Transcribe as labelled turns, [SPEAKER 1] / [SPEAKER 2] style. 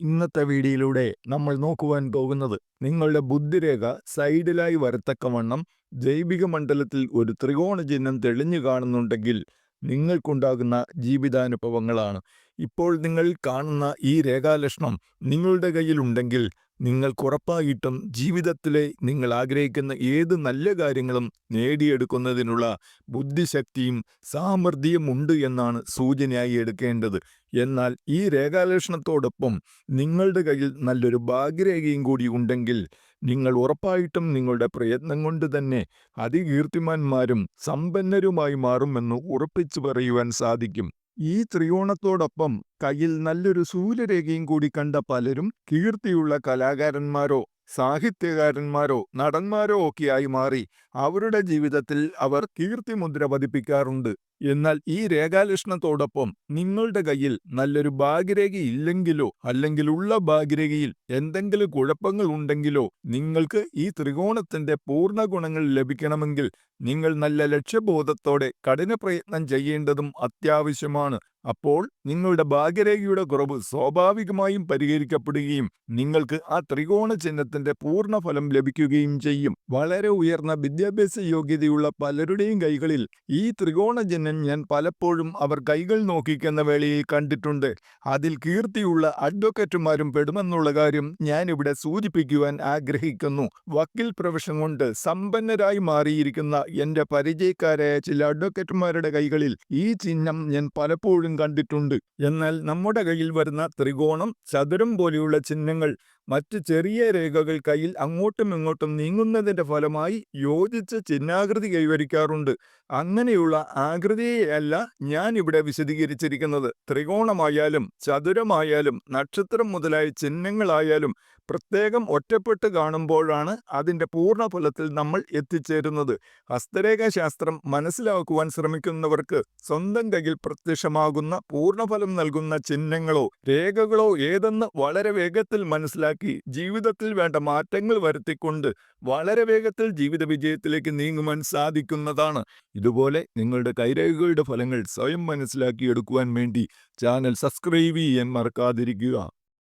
[SPEAKER 1] ഇന്നത്തെ വീഡിയോയിലൂടെ നമ്മൾ നോക്കുവാൻ പോകുന്നത് നിങ്ങളുടെ ബുദ്ധിരേഖ സൈഡിലായി വരത്തക്കവണ്ണം ജൈവിക മണ്ഡലത്തിൽ ഒരു ത്രികോണ ചിഹ്നം തെളിഞ്ഞു കാണുന്നുണ്ടെങ്കിൽ നിങ്ങൾക്കുണ്ടാകുന്ന ജീവിതാനുഭവങ്ങളാണ്. ഇപ്പോൾ നിങ്ങൾ കാണുന്ന ഈ രേഖാലക്ഷണം നിങ്ങളുടെ കയ്യിലുണ്ടെങ്കിൽ നിങ്ങൾക്കുറപ്പായിട്ടും ജീവിതത്തിലെ നിങ്ങൾ ആഗ്രഹിക്കുന്ന ഏത് നല്ല കാര്യങ്ങളും നേടിയെടുക്കുന്നതിനുള്ള ബുദ്ധിശക്തിയും സാമർഥ്യവും ഉണ്ട് എന്നാണ് സൂചനയായി എടുക്കേണ്ടത്. എന്നാൽ ഈ രേഖാലേഷണത്തോടൊപ്പം നിങ്ങളുടെ കയ്യിൽ നല്ലൊരു ഭാഗ്യരേഖയും കൂടി ഉണ്ടെങ്കിൽ നിങ്ങൾ ഉറപ്പായിട്ടും നിങ്ങളുടെ പ്രയത്നം കൊണ്ട് തന്നെ അതികീർത്തിമാന്മാരും സമ്പന്നരുമായി മാറുമെന്ന് ഉറപ്പിച്ചു പറയുവാൻ സാധിക്കും. ഈ ത്രികോണത്തോടൊപ്പം കയ്യിൽ നല്ലൊരു സൂര്യരേഖയും കൂടി കണ്ട പലരും കീർത്തിയുള്ള കലാകാരന്മാരോ സാഹിത്യകാരന്മാരോ നടന്മാരോ ഒക്കെയായി മാറി അവരുടെ ജീവിതത്തിൽ അവർ കീർത്തിമുദ്ര പതിപ്പിക്കാറുണ്ട്. എന്നാൽ ഈ രേഖാലക്ഷണത്തോടൊപ്പം നിങ്ങളുടെ കയ്യിൽ നല്ലൊരു ഭാഗ്യരേഖ ഇല്ലെങ്കിലോ അല്ലെങ്കിൽ ഉള്ള ഭാഗ്യരേഖയിൽ എന്തെങ്കിലും കുഴപ്പങ്ങൾ ഉണ്ടെങ്കിലോ നിങ്ങൾക്ക് ഈ ത്രികോണത്തിന്റെ പൂർണ ഗുണങ്ങൾ ലഭിക്കണമെങ്കിൽ നിങ്ങൾ നല്ല ലക്ഷ്യബോധത്തോടെ കഠിന പ്രയത്നം ചെയ്യേണ്ടതും അത്യാവശ്യമാണ്. അപ്പോൾ നിങ്ങളുടെ ഭാഗ്യരേഖയുടെ കുറവ് സ്വാഭാവികമായും പരിഹരിക്കപ്പെടുകയും നിങ്ങൾക്ക് ആ ത്രികോണ ചിഹ്നത്തിന്റെ പൂർണ ഫലം ലഭിക്കുകയും ചെയ്യും. വളരെ ഉയർന്ന വിദ്യാഭ്യാസ യോഗ്യതയുള്ള പലരുടെയും കൈകളിൽ ഈ ത്രികോണ ചിഹ്നം ഞാൻ പലപ്പോഴും അവർ കൈകൾ നോക്കിക്കുന്ന വേളയിൽ കണ്ടിട്ടുണ്ട്. അതിൽ കീർത്തിയുള്ള അഡ്വക്കേറ്റുമാരും പെടുമെന്നുള്ള കാര്യം ഞാൻ ഇവിടെ സൂചിപ്പിക്കുവാൻ ആഗ്രഹിക്കുന്നു. വക്കീൽ പ്രൊഫഷൻ കൊണ്ട് സമ്പന്നരായി മാറിയിരിക്കുന്ന എന്റെ പരിചയക്കാരായ ചില അഡ്വക്കേറ്റുമാരുടെ കൈകളിൽ ഈ ചിഹ്നം ഞാൻ പലപ്പോഴും കണ്ടിട്ടുണ്ട്. എന്നാൽ നമ്മുടെ കയ്യിൽ വരുന്ന ത്രികോണം ചതുരം പോലെയുള്ള ചിഹ്നങ്ങൾ മറ്റ് ചെറിയ രേഖകൾ കയ്യിൽ അങ്ങോട്ടും ഇങ്ങോട്ടും നീങ്ങുന്നതിന്റെ ഫലമായി യോജിച്ച ചിഹ്നാകൃതി കൈവരിക്കാറുണ്ട്. അങ്ങനെയുള്ള ആകൃതിയെയല്ല ഞാൻ ഇവിടെ വിശദീകരിച്ചിരിക്കുന്നത്. ത്രികോണമായാലും ചതുരമായാലും നക്ഷത്രം മുതലായ ചിഹ്നങ്ങളായാലും പ്രത്യേകം ഒറ്റപ്പെട്ട് കാണുമ്പോഴാണ് അതിന്റെ പൂർണ ഫലത്തിൽ നമ്മൾ എത്തിച്ചേരുന്നത്. ഹസ്തരേഖാശാസ്ത്രം മനസ്സിലാക്കുവാൻ ശ്രമിക്കുന്നവർക്ക് സ്വന്തം കയ്യിൽ പ്രത്യക്ഷമാകുന്ന പൂർണഫലം നൽകുന്ന ചിഹ്നങ്ങളോ രേഖകളോ ഏതെന്ന് വളരെ വേഗത്തിൽ മനസ്സിലാക്കി ജീവിതത്തിൽ വേണ്ട മാറ്റങ്ങൾ വരുത്തിക്കൊണ്ട് വളരെ വേഗത്തിൽ ജീവിത വിജയത്തിലേക്ക് നീങ്ങുവാൻ സാധിക്കുന്നതാണ്. ഇതുപോലെ നിങ്ങളുടെ കൈരേഖകളുടെ ഫലങ്ങൾ സ്വയം മനസ്സിലാക്കിയെടുക്കുവാൻ വേണ്ടി ചാനൽ സബ്സ്ക്രൈബ് ചെയ്യാൻ മറക്കാതിരിക്കുക.